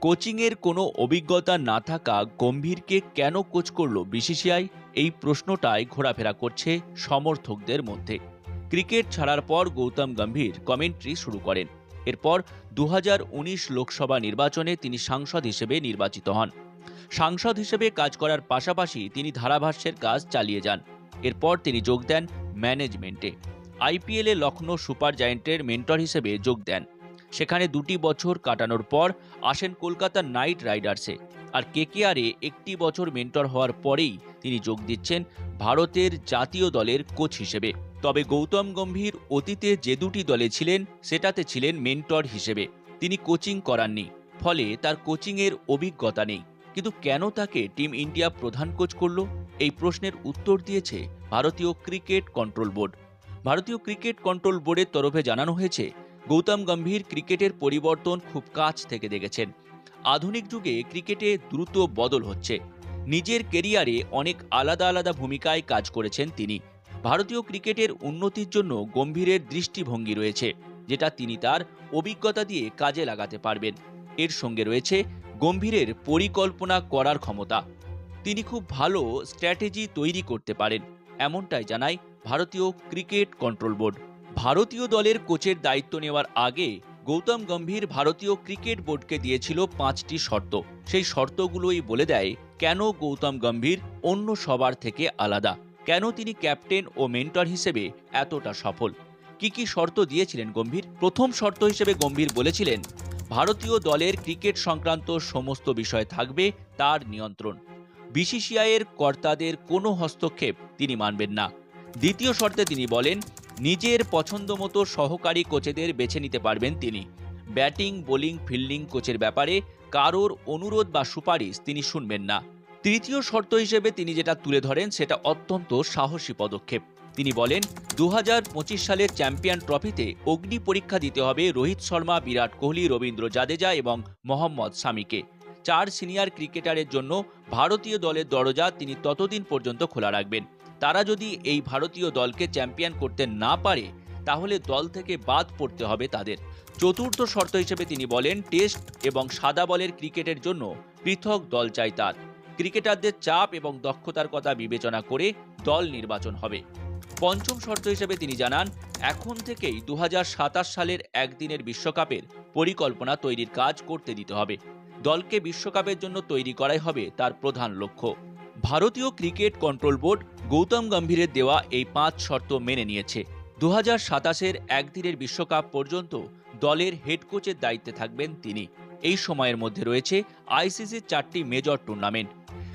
কোচিংয়ের কোনো অভিজ্ঞতা না থাকা গম্ভীরকে কেন কোচ করল বিসিসিআই? এই প্রশ্নটাই ঘোরাফেরা করছে সমর্থকদের মধ্যে। ক্রিকেট ছাড়ার পর গৌতম গম্ভীর কমেন্ট্রি শুরু করেন। এরপর দু হাজার উনিশ লোকসভা নির্বাচনে তিনি সাংসদ হিসেবে নির্বাচিত হন। সাংসদ হিসেবে কাজ করার পাশাপাশি তিনি ধারাভাষ্যের কাজ চালিয়ে যান। এরপর তিনি যোগ দেন ম্যানেজমেন্টে। আইপিএলে লখনৌ সুপার জায়েন্টের মেন্টর হিসেবে যোগ দেন। সেখানে দুটি বছর কাটানোর পর আসেন কলকাতা নাইট রাইডার্সে। আর কেকেআরে একটি বছর মেন্টর হওয়ার পরেই তিনি যোগ দিচ্ছেন ভারতের জাতীয় দলের কোচ হিসেবে। তবে গৌতম গম্ভীর অতীতে যে দুটি দলে ছিলেন, সেটাতে ছিলেন মেন্টর হিসেবে। তিনি কোচিং করাননি, ফলে তার কোচিংয়ের অভিজ্ঞতা নেই। কিন্তু কেন তাকে টিম ইন্ডিয়া প্রধান কোচ করল? এই প্রশ্নের উত্তর দিয়েছে ভারতীয় ক্রিকেট কন্ট্রোল বোর্ড। ভারতীয় ক্রিকেট কন্ট্রোল বোর্ডের তরফে জানানো হয়েছে গৌতম গম্ভীর ক্রিকেটের পরিবর্তন খুব কাছ থেকে দেখেছেন। আধুনিক যুগে ক্রিকেটে দ্রুত বদল হচ্ছে। নিজের কেরিয়ারে অনেক আলাদা আলাদা ভূমিকায় কাজ করেছেন তিনি। ভারতীয় ক্রিকেটের উন্নতির জন্য গম্ভীরের দৃষ্টিভঙ্গি রয়েছে, যেটা তিনি তার অভিজ্ঞতা দিয়ে কাজে লাগাতে পারবেন। এর সঙ্গে রয়েছে গম্ভীরের পরিকল্পনা করার ক্ষমতা। তিনি খুব ভালো স্ট্র্যাটেজি তৈরি করতে পারেন, এমনটাই জানায় ভারতীয় ক্রিকেট কন্ট্রোল বোর্ড। ভারতীয় দলের কোচের দায়িত্ব নেওয়ার আগে গৌতম গম্ভীর ভারতীয় ক্রিকেট বোর্ডকে দিয়েছিল পাঁচটি শর্ত। সেই শর্তগুলোই বলে দেয়, কেন গৌতম গম্ভীর অন্য সবার থেকে আলাদা? কেন তিনি ক্যাপ্টেন ও মেন্টর হিসেবে এতটা সফল? কি কি শর্ত দিয়েছিলেন গম্ভীর? প্রথম শর্ত হিসেবে গম্ভীর বলেছিলেন, ভারতীয় দলের ক্রিকেট সংক্রান্ত সমস্ত বিষয় থাকবে তার নিয়ন্ত্রণ। বিসিসিআইয়ের কর্তাদের কোনো হস্তক্ষেপ তিনি মানবেন না। দ্বিতীয় শর্তে তিনি বলেন নিজের পছন্দ মতো সহকারী কোচেদের বেছে নিতে পারবেন তিনি। ব্যাটিং, বোলিং, ফিল্ডিং কোচের ব্যাপারে কারোর অনুরোধ বা সুপারিশ তিনি শুনবেন না। তৃতীয় শর্ত হিসেবে তিনি যেটা তুলে ধরেন সেটা অত্যন্ত সাহসী পদক্ষেপ। তিনি বলেন দু হাজার পঁচিশ সালের চ্যাম্পিয়ন ট্রফিতে অগ্নি পরীক্ষা দিতে হবে রোহিত শর্মা, বিরাট কোহলি, রবীন্দ্র জাদেজা এবং মোহাম্মদ শামিকে। চার সিনিয়র ক্রিকেটারের জন্য ভারতীয় দলের দরজা তিনি ততদিন পর্যন্ত খোলা রাখবেন। তারা যদি এই ভারতীয় দলকে চ্যাম্পিয়ন করতে না পারে, তাহলে দল থেকে বাদ পড়তে হবে তাদের। চতুর্থ শর্ত হিসেবে তিনি বলেন, টেস্ট এবং সাদা বলের ক্রিকেটের জন্য পৃথক দল চাই তার। ক্রিকেটারদের চাপ এবং দক্ষতার কথা বিবেচনা করে দল নির্বাচন হবে। পঞ্চম শর্ত হিসেবে তিনি জানান, এখন থেকেই দু হাজার সাতাশ সালের একদিনের বিশ্বকাপের পরিকল্পনা তৈরির কাজ করতে দিতে হবে। দলকে বিশ্বকাপের জন্য তৈরি করাই হবে তার প্রধান লক্ষ্য। ভারতীয় ক্রিকেট কন্ট্রোল বোর্ড গৌতম গম্ভীরের দেওয়া এই পাঁচ শর্ত মেনে নিয়েছে। দু হাজার সাতাশের একদিনের বিশ্বকাপ পর্যন্ত দলের হেড কোচের দায়িত্বে থাকবেন তিনি। এই সময়ের মধ্যে রয়েছে আইসিসির চারটি মেজর টুর্নামেন্ট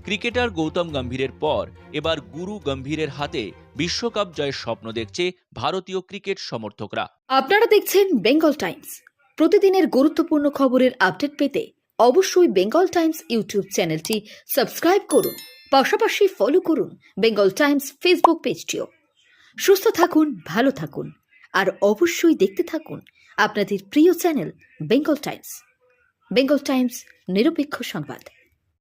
ক্রিকেটার গৌতম গম্ভীরের পর এবার গুরু গম্ভীরের হাতে বিশ্বকাপ জয়ের স্বপ্ন দেখছে ভারতীয় ক্রিকেট সমর্থকরা। আপনারা দেখছেন বেঙ্গল টাইমস। প্রতিদিনের গুরুত্বপূর্ণ খবরের আপডেট পেতে অবশ্যই বেঙ্গল টাইমস ইউটিউব চ্যানেলটি সাবস্ক্রাইব করুন। পাশাপাশি ফলো করুন বেঙ্গল টাইমস ফেসবুক পেজটিও সুস্থ থাকুন, ভালো থাকুন, আর অবশ্যই দেখতে থাকুন আপনাদের প্রিয় channel Bengal Times Bengal Times নিরপেক্ষ সংবাদ।